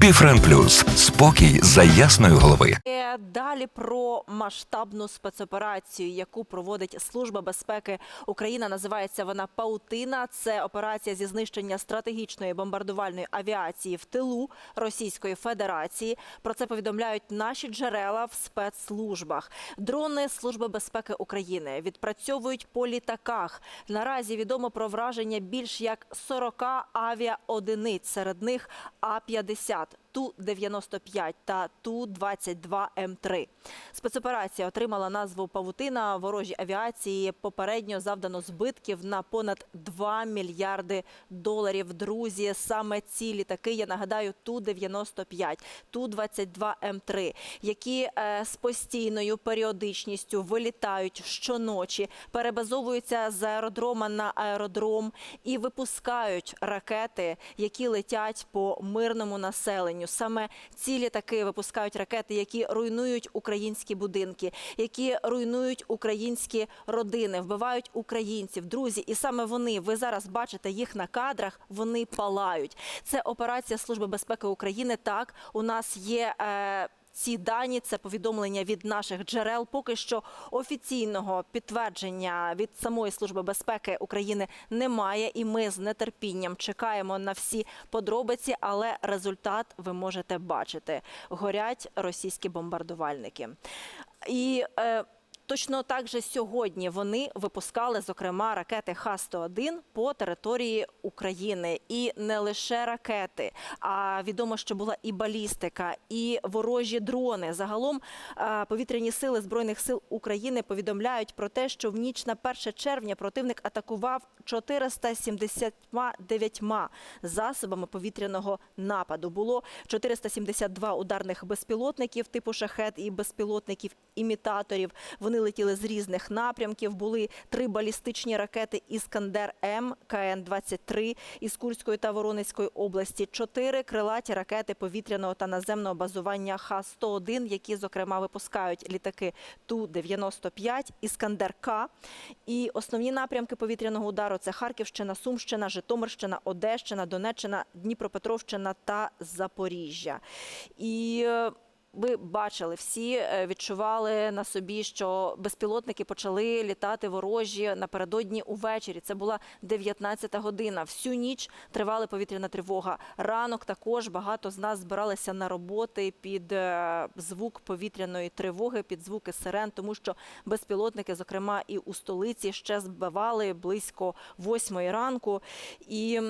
Біфрен Плюс спокій за ясної голови. Е, Далі про масштабну спецоперацію, яку проводить Служба безпеки України. Називається вона Паутина. Це операція зі знищення стратегічної бомбардувальної авіації в тилу Російської Федерації. Про це повідомляють наші джерела в спецслужбах. Дрони Служби безпеки України відпрацьовують по літаках. Наразі відомо про враження більш як 40 авіаодиниць, серед них Gnade. Ту-95 та Ту-22М3. Спецоперація отримала назву «Павутина». Ворожій авіації попередньо завдано збитків на понад 2 мільярди доларів. Друзі, саме ці літаки, я нагадаю, Ту-95, Ту-22М3, які е, з постійною періодичністю вилітають щоночі, перебазовуються з аеродрома на аеродром і випускають ракети, які летять по мирному населенню. Саме ці літаки випускають ракети, які руйнують українські будинки, які руйнують українські родини, вбивають українців, друзі. І саме вони, ви зараз бачите їх на кадрах, вони палають. Це операція Служби безпеки України. Так, у нас є. Е, ці дані це повідомлення від наших джерел. Поки що офіційного підтвердження від самої служби безпеки України немає, і ми з нетерпінням чекаємо на всі подробиці. Але результат ви можете бачити: горять російські бомбардувальники. І е, Точно так же сьогодні вони випускали, зокрема, ракети Х-101 по території України. І не лише ракети, а відомо, що була і балістика, і ворожі дрони. Загалом е, повітряні сили Збройних сил України повідомляють про те, що в ніч на 1 червня противник атакував 479 засобами повітряного нападу. Було 472 ударних безпілотників типу шахет і безпілотників імітаторів. Вони летіли з різних напрямків. Були три балістичні ракети Іскандер М КН-23 із Курської та Воронезької області, чотири крилаті ракети повітряного та наземного базування Х-101, які, зокрема, випускають літаки Ту-95, Іскандер К. І основні напрямки повітряного удару це Харківщина, Сумщина, Житомирщина, Одещина, Донеччина, Дніпропетровщина та Запоріжжя. І е, ви бачили, всі е, відчували на собі, що безпілотники почали літати ворожі напередодні увечері. Це була 19-та година. Всю ніч тривала повітряна тривога. Ранок також багато з нас збиралися на роботи під е, звук повітряної тривоги, під звуки сирен, тому що безпілотники, зокрема і у столиці, ще збивали близько восьмої ранку. І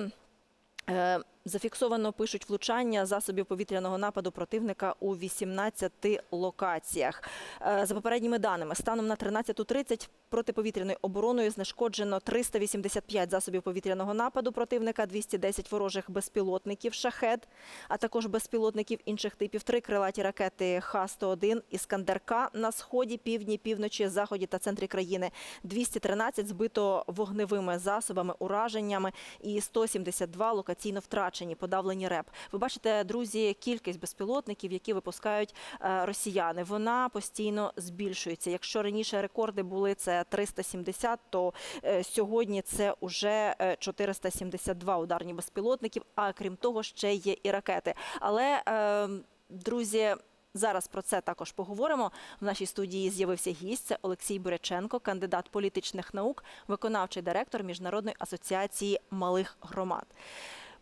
Е, Зафіксовано пишуть влучання засобів повітряного нападу противника у 18 локаціях. Е, За попередніми даними, станом на 13.30 протиповітряною обороною знешкоджено 385 засобів повітряного нападу противника, 210 ворожих безпілотників «Шахед», а також безпілотників інших типів. Три крилаті ракети Х-101 «Іскандер-К» на сході, півдні, півночі, заході та центрі країни. 213 збито вогневими засобами, ураженнями і 172 локаційно втрачені, подавлені РЕП. Ви бачите, друзі, кількість безпілотників, які випускають е, росіяни, вона постійно збільшується. Якщо раніше рекорди були це 370, то е, сьогодні це уже е, 472 ударні безпілотників. А крім того, ще є і ракети. Але е, друзі. Зараз про це також поговоримо. В нашій студії з'явився гість. Це Олексій Буряченко, кандидат політичних наук, виконавчий директор Міжнародної асоціації малих громад.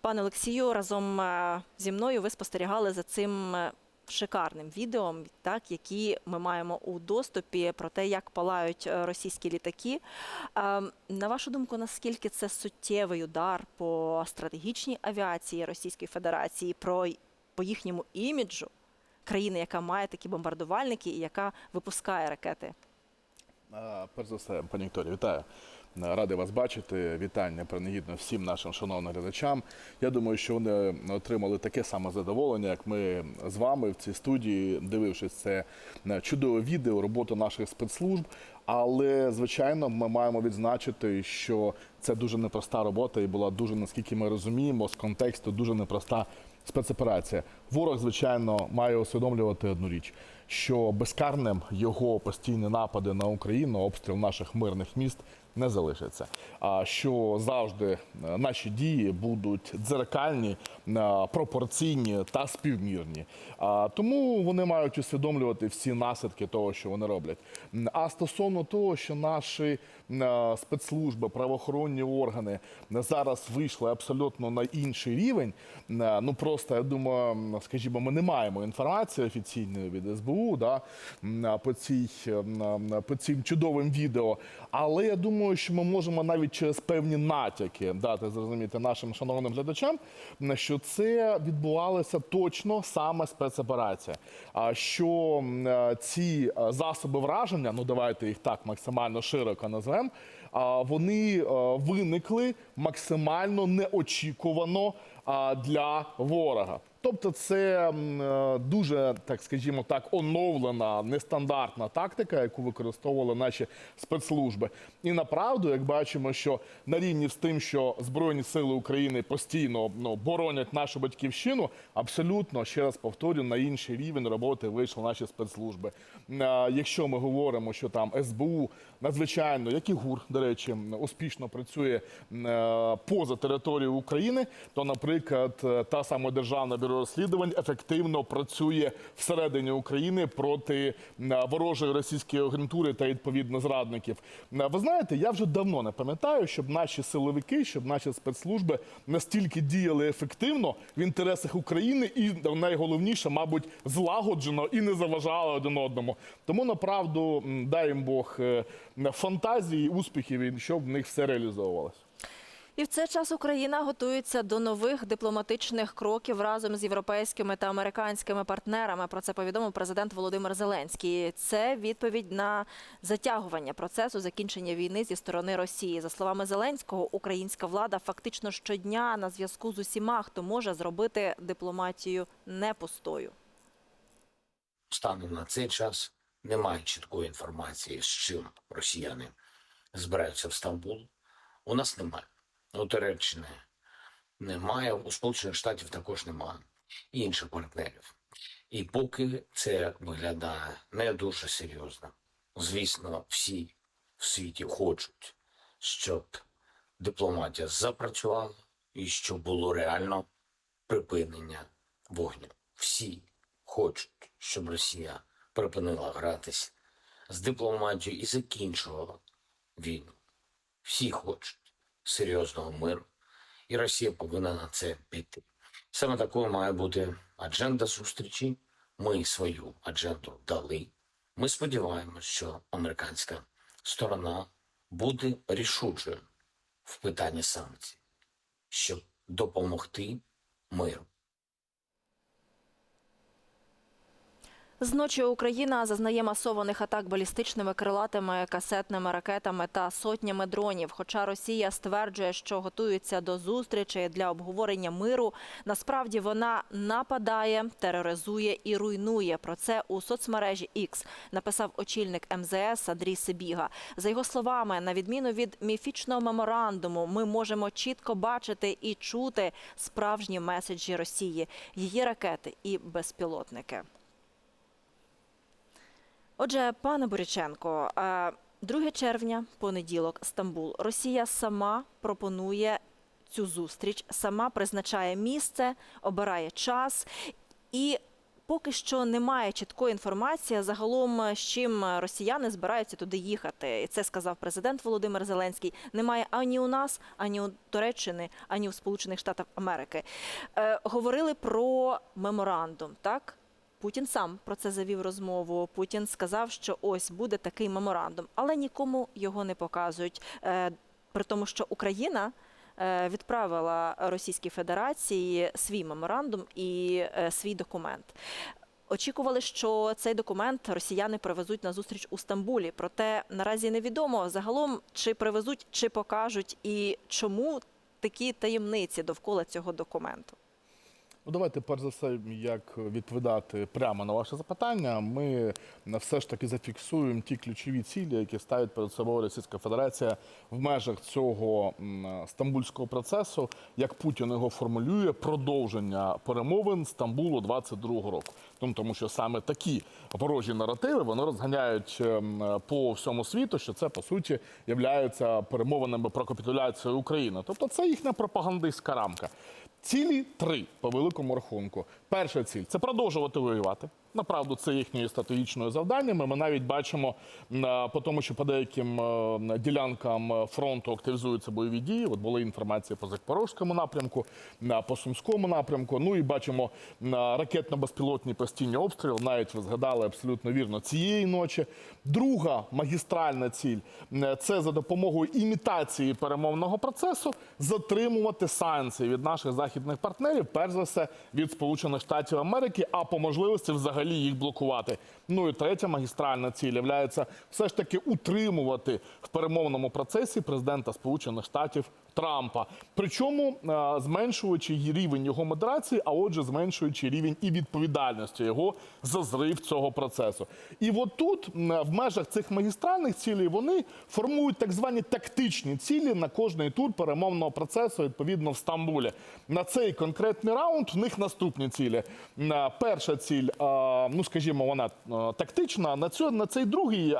Пане Олексію, разом е, зі мною ви спостерігали за цим е, шикарним відео, так які ми маємо у доступі про те, як палають е, російські літаки. На вашу думку, наскільки це суттєвий удар по стратегічній авіації Російської Федерації, про по їхньому іміджу країни, яка має такі бомбардувальники і яка випускає ракети? Перш за все, пані Вікторія, вітаю. Радий вас бачити. Вітання принагідно всім нашим шановним глядачам. Я думаю, що вони отримали таке саме задоволення, як ми з вами в цій студії, дивившись це е, чудове відео, роботу наших спецслужб. Але звичайно, ми маємо відзначити, що це дуже непроста робота і була дуже, наскільки ми розуміємо, з контексту дуже непроста спецоперація. Ворог, звичайно, має усвідомлювати одну річ, що безкарним його постійні напади на Україну, обстріл наших мирних міст не залишиться. А що завжди е, наші дії будуть дзеркальні, е, пропорційні та співмірні. А тому вони мають усвідомлювати всі наслідки того, що вони роблять. А стосовно того, що наші спецслужби, правоохоронні органи зараз вийшли абсолютно на інший рівень. е, Ну просто я думаю, скажімо, ми не маємо інформації офіційної від СБУ да, по цій по цим чудовим відео. Але я думаю, що ми можемо навіть через певні натяки дати зрозуміти нашим шановним глядачам, що це відбувалося точно саме спецоперація. А що е, ці е, засоби враження, ну давайте їх так максимально широко назвемо, а, вони виникли максимально неочікувано для ворога. Тобто це е, дуже, так скажімо так, оновлена, нестандартна тактика, яку використовували наші спецслужби. І направду, як бачимо, що на рівні з тим, що Збройні Сили України постійно ну, боронять нашу батьківщину, абсолютно, ще раз повторю, на інший рівень роботи вийшли наші спецслужби. Е, Якщо ми говоримо, що там СБУ надзвичайно, як і ГУР, до речі, успішно працює е, поза територією України, то, наприклад, та сама Державна бюро розслідувань ефективно працює всередині України проти е, ворожої російської агентури та відповідно зрадників. Е, Ви знаєте, я вже давно не пам'ятаю, щоб наші силовики, щоб наші спецслужби настільки діяли ефективно в інтересах України і найголовніше, мабуть, злагоджено і не заважали один одному. Тому направду дай їм Бог е, фантазії, успіхів і щоб в них все реалізовувалося. І в цей час Україна готується до нових дипломатичних кроків разом з європейськими та американськими партнерами. Про це повідомив президент Володимир Зеленський. Це відповідь на затягування процесу закінчення війни зі сторони Росії. За словами Зеленського, українська влада фактично щодня на зв'язку з усіма, хто може зробити дипломатію не пустою. станом на цей час немає чіткої інформації, з чим росіяни збираються в Стамбул. У нас немає. У Туреччини немає, у Сполучених Штатів також немає інших партнерів. І поки це виглядає не дуже серйозно. Звісно, всі в світі хочуть, щоб дипломатія запрацювала і щоб було реально припинення вогню. Всі хочуть, щоб Росія припинила гратись з дипломатією і закінчувала війну. Всі хочуть серйозного миру, і Росія повинна на це піти. Саме такою має бути адженда зустрічі. Ми свою адженду дали. Ми сподіваємося, що американська сторона буде рішучою в питанні санкцій, щоб допомогти миру. Зночі Україна зазнає масованих атак балістичними крилатими касетними ракетами та сотнями дронів. Хоча Росія стверджує, що готується до зустрічі для обговорення миру, насправді вона нападає, тероризує і руйнує. Про це у соцмережі X написав очільник МЗС Андрій Сибіга. За його словами, на відміну від міфічного меморандуму, ми можемо чітко бачити і чути справжні меседжі Росії, її ракети і безпілотники. Отже, пане Боряченко, е, 2 червня, понеділок, Стамбул. Росія сама пропонує цю зустріч, сама призначає місце, обирає час і. Поки що немає чіткої інформації загалом, з чим росіяни збираються туди їхати. І це сказав президент Володимир Зеленський. Немає ані у нас, ані у Туреччини, ані у Сполучених Штатах Америки. Е, говорили про меморандум, так? Путін сам про це завів розмову. Путін сказав, що ось буде такий меморандум, але нікому його не показують. Е, При тому, що Україна е, відправила Російській Федерації свій меморандум і е, свій документ. Очікували, що цей документ росіяни привезуть на зустріч у Стамбулі. Проте наразі невідомо загалом, чи привезуть, чи покажуть, і чому такі таємниці довкола цього документу. Ну, давайте, перш за все, як відповідати прямо на ваше запитання. Ми е, все ж таки зафіксуємо ті ключові цілі, які ставить перед собою Російська Федерація в межах цього стамбульського процесу, як Путін його формулює, продовження перемовин Стамбулу 22-го року. Тому, тому що саме такі ворожі наративи вони розганяють ем, по всьому світу, що це по суті являється перемовинами про капітуляцію України. Тобто це їхня пропагандистська рамка. Цілі три по великому рахунку. Перша ціль це продовжувати воювати. Направду, це їхньою стратегічною завданнями. Ми навіть бачимо по тому, що по деяким е, ділянкам е, фронту активізуються бойові дії. От була інформація по Запорозькому напрямку, по Сумському напрямку. Ну і бачимо ракетно-безпілотні постійні обстріли. Навіть ви згадали абсолютно вірно цієї ночі. Друга магістральна ціль це за допомогою імітації перемовного процесу затримувати санкції від наших західних партнерів, перш за все від Сполучених Штатів Америки, а по можливості взагалі їх блокувати. Ну і третя магістральна ціль являється все ж таки утримувати в перемовному процесі президента Сполучених Штатів Трампа. Причому е, зменшуючи рівень його модерації, а отже, зменшуючи рівень і відповідальності його за зрив цього процесу. І от тут в межах цих магістральних цілей вони формують так звані тактичні цілі на кожний тур перемовного процесу, відповідно в Стамбулі. На цей конкретний раунд в них наступні цілі. Перша ціль, е, ну скажімо, вона е, тактична. На цю на цей другий е,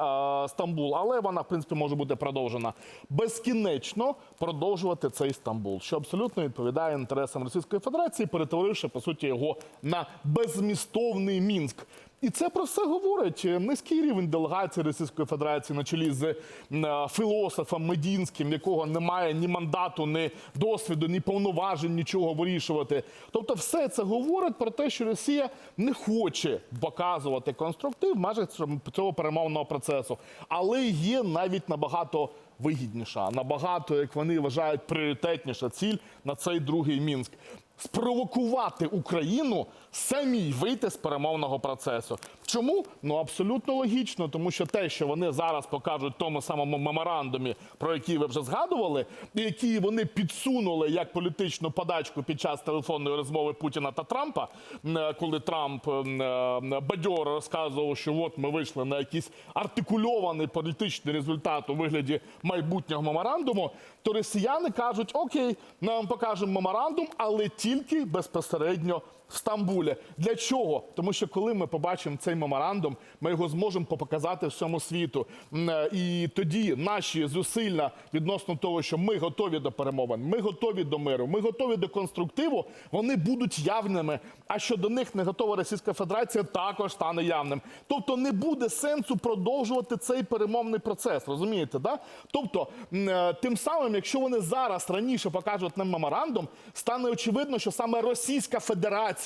Стамбул, але вона в принципі може бути продовжена безкінечно продовжувати цей Стамбул, що абсолютно відповідає інтересам Російської Федерації, перетворивши по суті його на безмістовний мінськ. І це про все говорить низький рівень делегації Російської Федерації на чолі з е, філософом Медінським, якого немає ні мандату, ні досвіду, ні повноважень, нічого вирішувати. Тобто, все це говорить про те, що Росія не хоче показувати конструктив в межах цього перемовного процесу, але є навіть набагато вигідніша, набагато, як вони вважають, пріоритетніша ціль на цей другий мінськ. Спровокувати Україну самій вийти з перемовного процесу. Чому? Ну абсолютно логічно, тому що те, що вони зараз покажуть в тому самому меморандумі, про який ви вже згадували, і які вони підсунули як політичну подачку під час телефонної розмови Путіна та Трампа, е, коли Трамп е, бадьоро розказував, що от ми вийшли на якийсь артикульований політичний результат у вигляді майбутнього меморандуму, то росіяни кажуть: Окей, ми вам покажемо меморандум, але тільки безпосередньо в Стамбулі. Для чого? Тому що коли ми побачимо цей меморандум, ми його зможемо показати всьому світу. Е, І тоді наші зусилля відносно того, що ми готові до перемовин, ми готові до миру, ми готові до конструктиву, вони будуть явними. А що до них не готова Російська Федерація, також стане явним. Тобто не буде сенсу продовжувати цей перемовний процес. Розумієте, да? Тобто, е, тим самим, якщо вони зараз раніше покажуть нам меморандум, стане очевидно, що саме Російська Федерація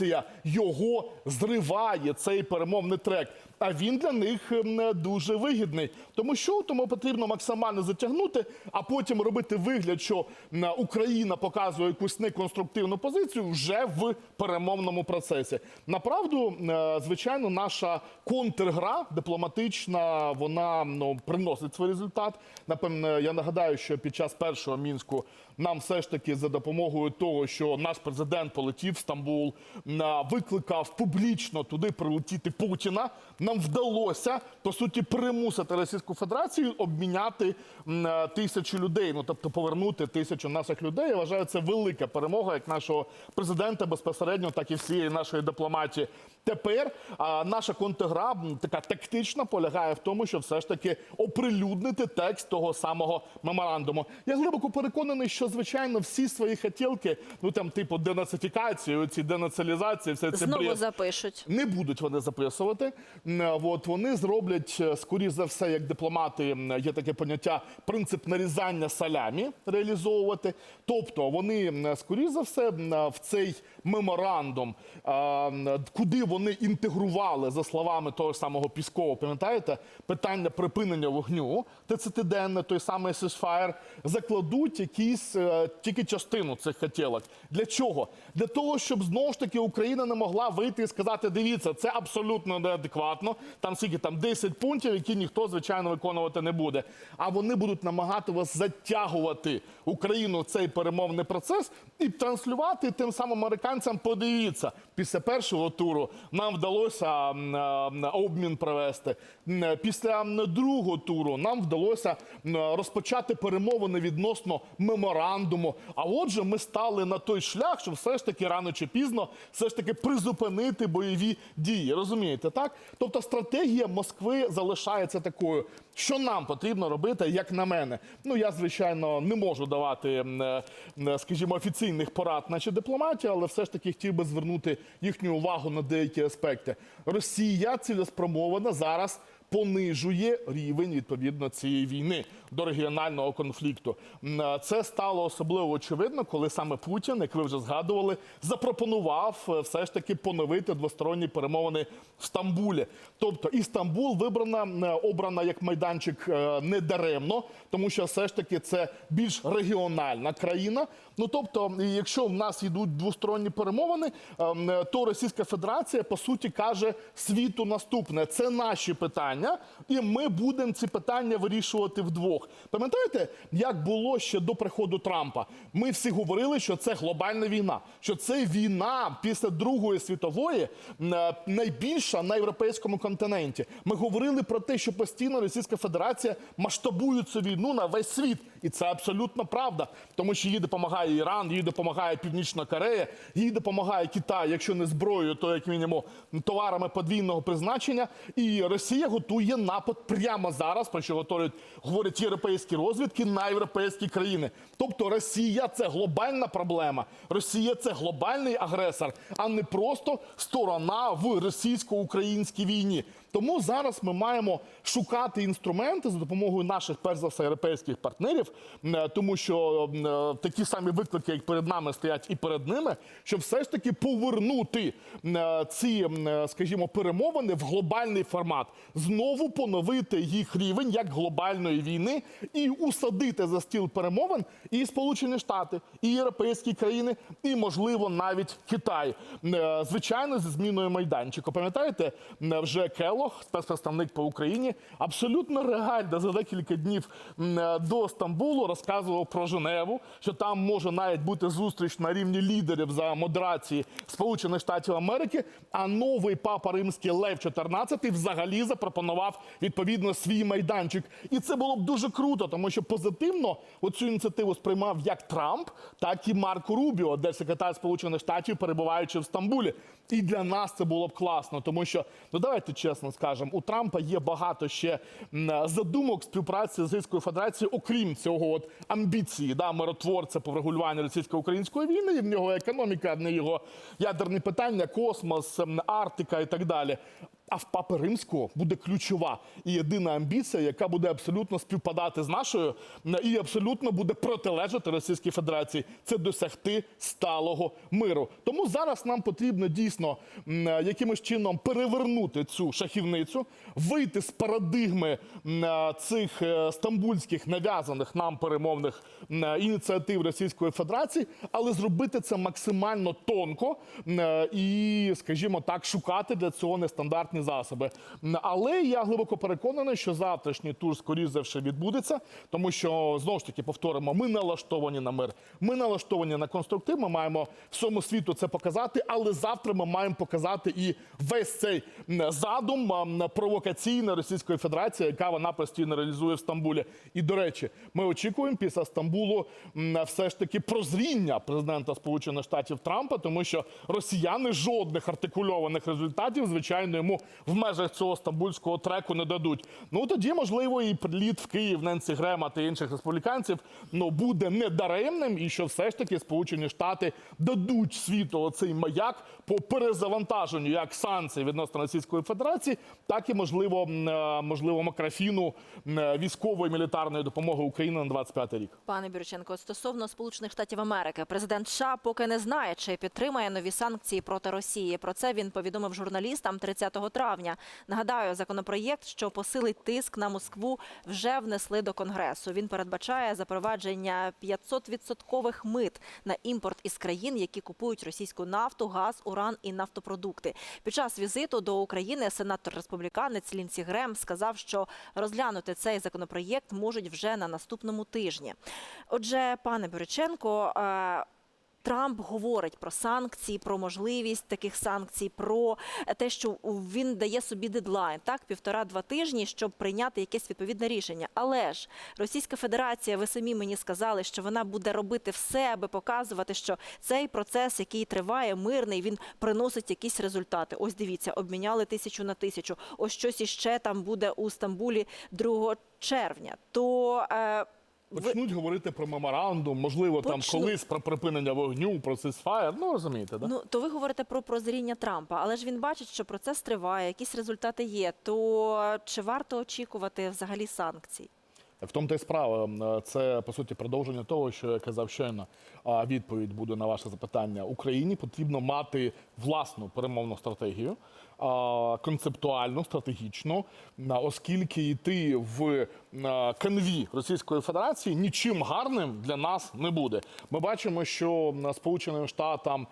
його зриває цей перемовний трек. А він для них ем, дуже вигідний. Тому що тому потрібно максимально затягнути, а потім робити вигляд, що Україна показує якусь неконструктивну позицію вже в перемовному процесі. Направду, е, звичайно, наша контргра дипломатична, вона ну, приносить свій результат. Напевно, я нагадаю, що під час першого мінську нам все ж таки за допомогою того, що наш президент полетів в Стамбул, на- викликав публічно туди прилетіти Путіна. Нам вдалося по суті примусити Російську Федерацію обміняти е, тисячу людей. Ну тобто повернути тисячу наших людей. Я вважаю, це велика перемога як нашого президента безпосередньо, так і всієї нашої дипломатії. Тепер а, наша контргра така тактична полягає в тому, що все ж таки оприлюднити текст того самого меморандуму. Я глибоко переконаний, що звичайно всі свої хотілки, ну там типу денацифікацію, ці денацилізації, все це Знову бред, запишуть. не будуть вони записувати. От вони зроблять, е, скоріш за все, як дипломати, є таке поняття принцип нарізання салямі реалізовувати. Тобто вони, скоріш за все, в цей меморандум, куди вони інтегрували, за словами того самого Піскова, пам'ятаєте, питання припинення вогню, 30-денне, той самий ceasefire, закладуть якісь е, тільки частину цих хотілок. Для чого? Для того, щоб знову ж таки Україна не могла вийти і сказати: дивіться, це абсолютно неадекватно. Там скільки там 10 пунктів, які ніхто звичайно виконувати не буде. А вони будуть намагати вас затягувати Україну в цей перемовний процес і транслювати тим самим американцям. Подивіться, після першого туру нам вдалося обмін провести. Після другого туру нам вдалося розпочати перемовини відносно меморандуму. А отже, ми стали на той шлях, що все ж таки рано чи пізно все ж таки призупинити бойові дії. Розумієте, так? Тобто стратегія Москви залишається такою. Що нам потрібно робити, як на мене? Ну я звичайно не можу давати, е, скажімо, офіційних порад, наче дипломатія, але все ж таки хотів би звернути їхню увагу на деякі аспекти. Росія цілеспромована зараз понижує рівень відповідно цієї війни до регіонального конфлікту. Це стало особливо очевидно, коли саме Путін, як ви вже згадували, запропонував е, все ж таки поновити двосторонні перемовини в Стамбулі. Тобто і Стамбул вибрана е, обрана як майданчик е, не даремно, тому що все ж таки це більш регіональна країна. Ну тобто, якщо в нас йдуть двосторонні перемовини, ем, то Російська Федерація по суті каже світу наступне: це наші питання, і ми будемо ці питання вирішувати вдвох. Пам'ятаєте, як було ще до приходу Трампа? Ми всі говорили, що це глобальна війна, що це війна після Другої світової е, найбільша на європейському континенті. Ми говорили про те, що постійно Російська Федерація масштабує цю війну на весь світ, і це абсолютно правда, тому що їй допомагає Іран, їй допомагає Північна Корея, їй допомагає Китай, якщо не зброєю, то як мінімум товарами подвійного призначення. І Росія готує напад прямо зараз, про що готують, говорять європейські розвідки на європейські країни. Тобто Росія це глобальна проблема. Росія це глобальний агресор, а не просто сторона в російсько-українській війні. Тому зараз ми маємо шукати інструменти за допомогою наших, перш за все, європейських партнерів, е, тому що е, такі самі виклики, як перед нами, стоять і перед ними, щоб все ж таки повернути е, ці, скажімо, перемовини в глобальний формат, знову поновити їх рівень як глобальної війни і усадити за стіл перемовин і Сполучені Штати, і європейські країни, і можливо навіть Китай. Звичайно, зі зміною майданчику. Пам'ятаєте, вже Келох, спецпредставник по Україні, абсолютно реально за декілька днів е, до Стамбулу розказував про Женеву, що там може навіть бути зустріч на рівні лідерів за модерації Сполучених Штатів Америки. А новий папа римський Лев XIV взагалі запропонував відповідно свій майданчик. І це було б дуже круто, тому що позитивно оцю ініціативу сприймав як Трамп, так і Марко Рубіо, держсекретар Сполучених Штатів, перебуваючи в Стамбулі. І для нас це було б класно, тому що ну давайте чесно скажемо, у Трампа є багато ще задумок співпраці з Російською Федерацією, окрім цього от амбіції, да, миротворця по врегулюванню російсько-української війни. І в нього економіка, не його ядерні питання, космос, Арктика і так далі. А в папи римського буде ключова і єдина амбіція, яка буде абсолютно співпадати з нашою і абсолютно буде протилежати Російській Федерації. Це досягти сталого миру. Тому зараз нам потрібно дійсно якимось чином перевернути цю шахівницю, вийти з парадигми цих е, стамбульських нав'язаних нам перемовних ініціатив Російської Федерації, але зробити це максимально тонко і, скажімо так, шукати для цього нестандартні засоби. Але я глибоко переконаний, що завтрашній тур, скоріш за все, відбудеться, тому що знову ж таки повторимо, ми налаштовані на мир, ми налаштовані на конструктив. Ми маємо всьому світу це показати, але завтра ми маємо показати і весь цей задум м, провокаційний Російської Федерації, яка вона постійно реалізує в Стамбулі. І до речі, ми очікуємо після Стамбулу все ж таки прозріння президента Сполучених Штатів Трампа, тому що росіяни жодних артикульованих результатів, звичайно, йому в межах цього стамбульського треку не дадуть. Ну тоді, можливо, і приліт в Київ Ненсі Грема та інших республіканців ну буде недаремним, і що все ж таки Сполучені Штати дадуть світу оцей маяк по перезавантаженню як санкцій відносно Російської Федерації, так і можливо, е, можливо, макрофіну е, військової мілітарної допомоги Україні на 25 рік. Пане Бірченко, стосовно Сполучених Штатів Америки, президент США поки не знає, чи підтримає нові санкції проти Росії. Про це він повідомив журналістам 30 травня. Нагадаю, законопроєкт, що посилить тиск на Москву, вже внесли до конгресу. Він передбачає запровадження 500-відсоткових мит на імпорт із країн, які купують російську нафту, газ, уран і нафтопродукти. Під час візиту до України сенатор республіканець Лінсі Грем сказав, що розглянути цей законопроєкт можуть вже на наступному тижні. Отже, пане Бориченко. Трамп говорить про санкції, про можливість таких санкцій, про те, що він дає собі дедлайн, так півтора-два тижні, щоб прийняти якесь відповідне рішення. Але ж Російська Федерація, ви самі мені сказали, що вона буде робити все, аби показувати, що цей процес, який триває, мирний, він приносить якісь результати. Ось дивіться, обміняли тисячу на тисячу. Ось щось іще там буде у Стамбулі 2 червня. То е, ви- Почнуть говорити про меморандум, можливо, там колись про припинення вогню, про сисфаєр. Ну розумієте, да? Ну, то ви говорите про прозріння Трампа, але ж він бачить, що процес триває, якісь результати є. То чи варто очікувати взагалі санкцій? В тому та й справа. Це по суті продовження того, що я казав щойно. А Відповідь буде на ваше запитання. Україні потрібно мати власну перемовну стратегію, стратегічну, на- оскільки йти в канві Російської Федерації нічим гарним для нас не буде. Ми бачимо, що Сполученим Штатам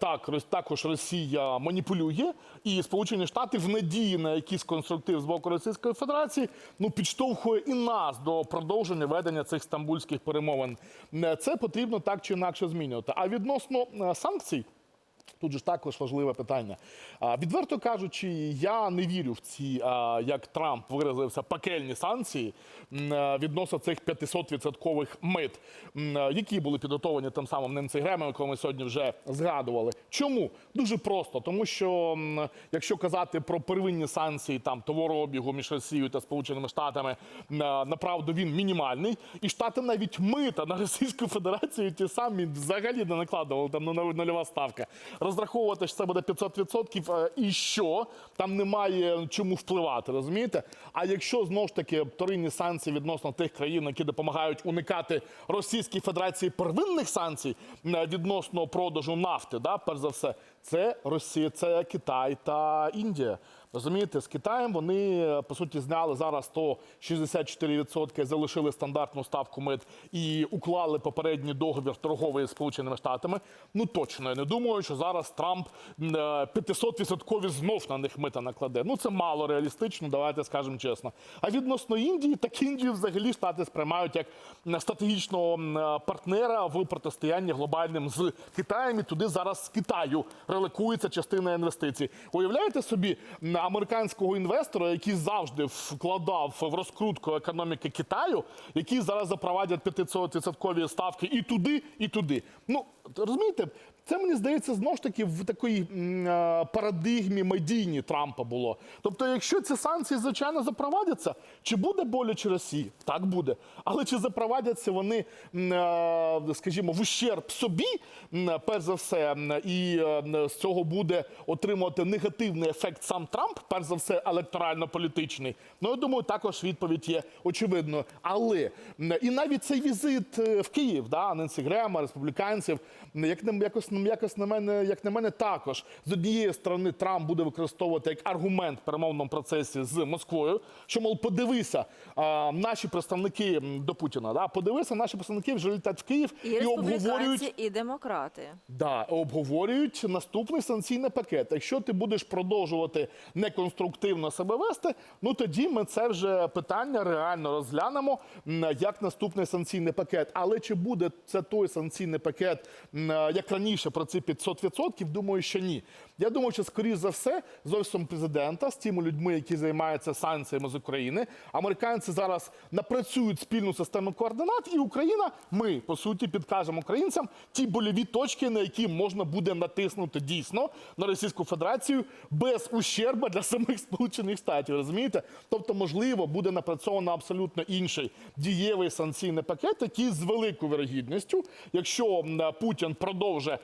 так також Росія маніпулює, і Сполучені Штати в надії на якийсь конструктив з боку Російської Федерації ну підштовхує і нас до продовження ведення цих стамбульських перемовин. М, Це потрібно так чи інакше змінювати. А відносно е, санкцій. Тут ж також важливе питання. А, Відверто кажучи, я не вірю в ці, а, як Трамп виразився, пекельні санкції відносно цих 500-відсоткових мит, які були підготовлені тим самим Ненсі Гремом, якого ми сьогодні вже згадували. Чому? Дуже просто, тому що якщо казати про первинні санкції там товарообігу між Росією та Сполученими Штатами, направду він мінімальний, і штати навіть мита на Російську Федерацію ті самі взагалі не накладували там ну, нульова- нульова ставка. Розраховувати, що це буде 500%, е, і що там немає чому впливати, розумієте? А якщо знову ж таки вторинні санкції відносно тих країн, які допомагають уникати Російській Федерації первинних санкцій е, відносно продажу нафти, да, перш за все, це Росія, це Китай та Індія. Розумієте, з Китаєм вони по суті зняли зараз 164%, залишили стандартну ставку мит і уклали попередній договір торговий з Сполученими Штатами. Ну точно я не думаю, що зараз Трамп м, е, 500% знов на них мита накладе. Ну це мало реалістично, давайте скажемо чесно. А відносно Індії, так Індію взагалі штати сприймають як стратегічного е, партнера в протистоянні глобальним з Китаєм. І туди зараз з Китаю реликується частина інвестицій. Уявляєте собі американського інвестора, який завжди вкладав в розкрутку економіки Китаю, який зараз запровадять 500% ставки і туди, і туди. Ну розумієте, це мені здається знову ж таки в такій е, парадигмі медійні Трампа було. Тобто, якщо ці санкції звичайно запровадяться, чи буде боляче Росії? Так буде. Але чи запровадяться вони, е, скажімо, в ущерб собі, перш за все, і е, з цього буде отримувати негативний ефект сам Трамп, перш за все, електорально-політичний. Ну я думаю, також відповідь є очевидною. Але і навіть цей візит в Київ, да, Ненсі Грема, республіканців, як на якось, якось на мене, як на мене, також з однієї сторони Трамп буде використовувати як аргумент в перемовному процесі з Москвою, що мов подивися, а, наші представники до Путіна, да, подивися, наші представники вже літають в Київ І, і, обговорюють і демократи. Да, обговорюють наступний санкційний пакет. Якщо ти будеш продовжувати неконструктивно себе вести, ну тоді ми це вже питання реально розглянемо як наступний санкційний пакет. Але чи буде це той санкційний пакет, як раніше про ці 500%, думаю, що ні. Я думаю, що скоріш за все, з офісом президента, з тими людьми, які займаються санкціями з України, американці зараз напрацюють спільну систему координат, і Україна, ми по суті підкажемо українцям ті больові точки, на які можна буде натиснути дійсно на Російську Федерацію без ущерба для самих Сполучених Штатів. Розумієте? Тобто, можливо, буде напрацьовано абсолютно інший дієвий санкційний пакет, який з великою вирогідністю, якщо Путін продовжує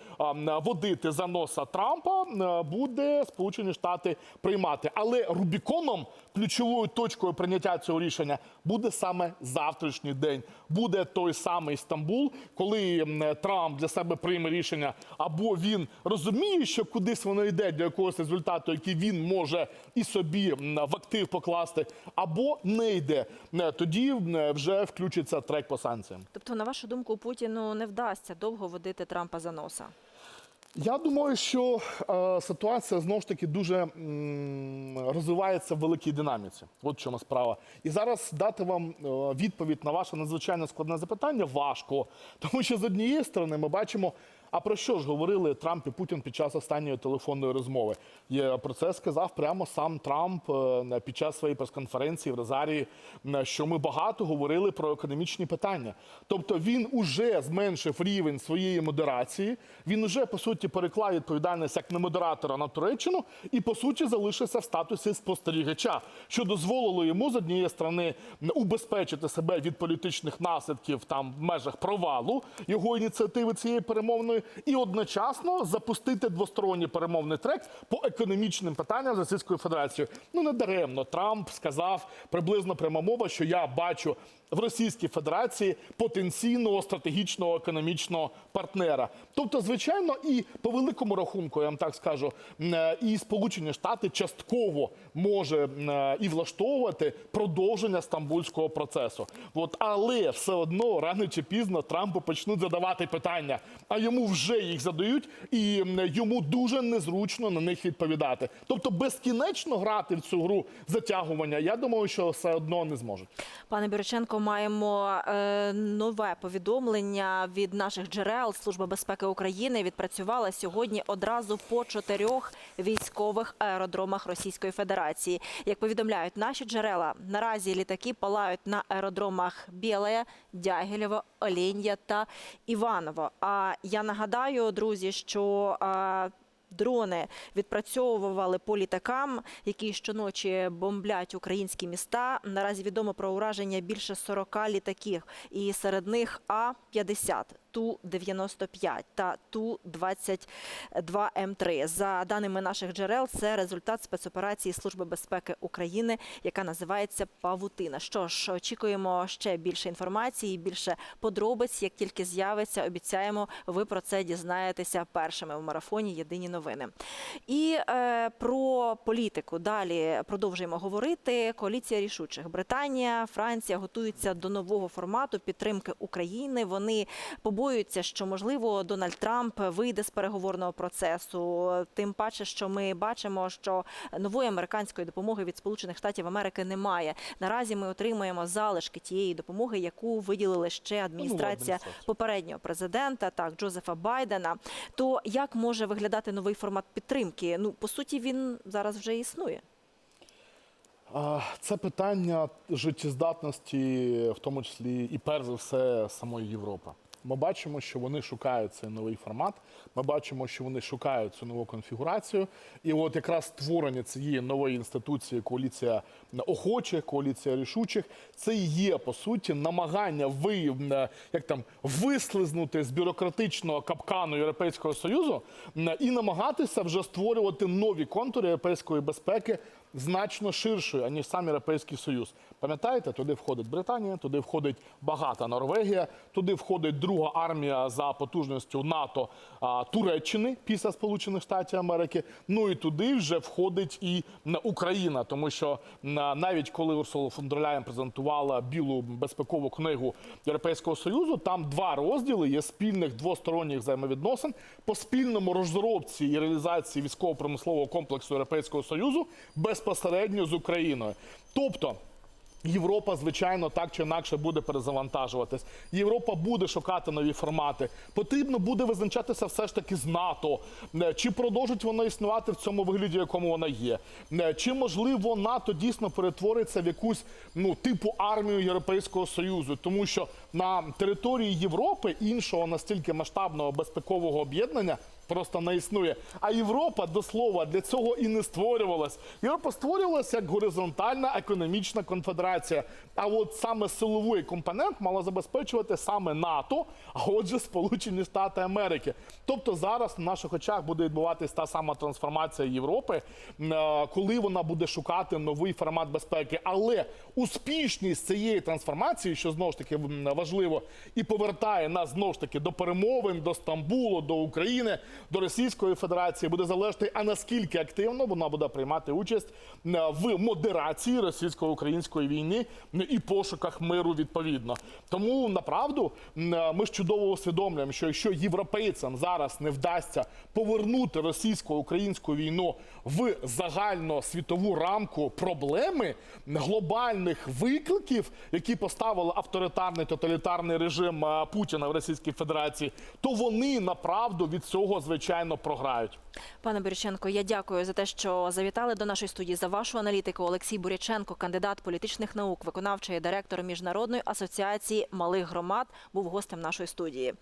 водити за носа Трампа, буде Сполучені Штати приймати. Але Рубіконом, ключовою точкою прийняття цього рішення, буде саме завтрашній день. Буде той самий Стамбул, коли Трамп для себе прийме рішення, або він розуміє, що кудись воно йде для якогось результату, який він може і собі в актив покласти, або не йде. Тоді вже включиться трек по санкціям. Тобто, на вашу думку, Путіну не вдасться довго водити Трампа за носа. Я думаю, що е, ситуація знову ж таки дуже м, розвивається в великій динаміці. От в чому справа. І зараз дати вам е, відповідь на ваше надзвичайно складне запитання важко, тому що з однієї сторони ми бачимо. А про що ж говорили Трамп і Путін під час останньої телефонної розмови? Про це сказав прямо сам Трамп е, під час своєї прес-конференції в Розарії, що ми багато говорили про економічні питання. Тобто він уже зменшив рівень своєї модерації. Він уже по суті переклав відповідальність як на модератора на Туреччину і по суті залишився в статусі спостерігача, що дозволило йому з однієї сторони убезпечити себе від політичних наслідків там в межах провалу його ініціативи цієї перемовної, і одночасно запустити двосторонній перемовний трек по економічним питанням з Російською Федерацією. Ну не даремно Трамп сказав приблизно пряма мова, що я бачу в Російській Федерації потенційного стратегічного економічного партнера. Тобто, звичайно, і по великому рахунку, я вам так скажу, е, і Сполучені Штати частково може е, і влаштовувати продовження стамбульського процесу. От, але все одно рано чи пізно Трампу почнуть задавати питання, а йому вже їх задають, і йому дуже незручно на них відповідати. Тобто, безкінечно грати в цю гру затягування, я думаю, що все одно не зможуть. Пане Біроченко, маємо е, нове повідомлення від наших джерел. Служба безпеки України відпрацювала сьогодні одразу по чотирьох військових аеродромах Російської Федерації. Як повідомляють наші джерела, наразі літаки палають на аеродромах Біле, Дягілєво, Оленя та Іваново. А я нагадаю, друзі, що Дрони відпрацьовували по літакам, які щоночі бомблять українські міста. Наразі відомо про ураження більше 40 літаків, і серед них А-50, Ту-95 та Ту-22М3. За даними наших джерел, це результат спецоперації Служби безпеки України, яка називається Павутина. Що ж, очікуємо ще більше інформації, більше подробиць. Як тільки з'явиться, обіцяємо, ви про це дізнаєтеся першими в марафоні Єдині новини. І е, про політику далі продовжуємо говорити. Коаліція рішучих Британія, Франція готуються до нового формату підтримки України. Вони побоюються, що можливо Дональд Трамп вийде з переговорного процесу. Тим паче, що ми бачимо, що нової американської допомоги від Сполучених Штатів Америки немає. Наразі ми отримуємо залишки тієї допомоги, яку виділили ще адміністрація адміністрація. попереднього президента, так Джозефа Байдена. То як може виглядати новий формат підтримки? Ну по суті, він зараз вже існує. Це питання життєздатності, в тому числі і перш за все самої Європи. Ми бачимо, що вони шукають цей новий формат. Ми бачимо, що вони шукають цю нову конфігурацію. І от якраз створення цієї нової інституції, коаліція охочих, коаліція рішучих, це і є по суті намагання ви як там вислизнути з бюрократичного капкану Європейського союзу і намагатися вже створювати нові контури європейської безпеки значно ширшою, аніж сам Європейський Союз. Пам'ятаєте, туди входить Британія, туди входить багата Норвегія, туди входить друга армія за потужністю НАТО Туреччини після Сполучених Штатів Америки. Ну і туди вже входить і Україна, тому що навіть коли Урсула фон презентувала білу безпекову книгу Європейського Союзу, там два розділи є спільних двосторонніх взаємовідносин по спільному розробці і реалізації військово-промислового комплексу Європейського Союзу безпосередньо з Україною. Тобто Європа, звичайно, так чи інакше буде перезавантажуватись. Європа буде шукати нові формати. Потрібно буде визначатися все ж таки з НАТО. Е, Чи продовжить воно існувати в цьому вигляді, якому вона є? Е, Чи можливо НАТО дійсно перетвориться в якусь ну типу армію Європейського союзу, тому що на території Європи іншого настільки масштабного безпекового об'єднання. Просто не існує. А Європа до слова для цього і не створювалась. Європа створювалася як горизонтальна економічна конфедерація. А от саме силовий компонент мала забезпечувати саме НАТО, а отже, Сполучені Штати Америки. Тобто зараз на наших очах буде відбуватись та сама трансформація Європи, е, коли вона буде шукати новий формат безпеки. Але успішність цієї трансформації, що знову ж таки важливо, і повертає нас знову ж таки до перемовин, до Стамбулу, до України, до Російської Федерації, буде залежати, а наскільки активно вона буде приймати участь е, в модерації російсько-української війни е, і пошуках миру відповідно. Тому направду е, ми ж чудово усвідомлюємо, що якщо європейцям зараз не вдасться повернути російсько-українську війну в загальносвітову рамку проблеми глобальних викликів, які поставили авторитарний тоталітарний режим е, Путіна в Російській Федерації, то вони направду від цього звичайно програють. Пане Буряченко, я дякую за те, що завітали до нашої студії за вашу аналітику. Олексій Буряченко, кандидат політичних наук, виконавчий директор міжнародної асоціації малих громад, був гостем нашої студії.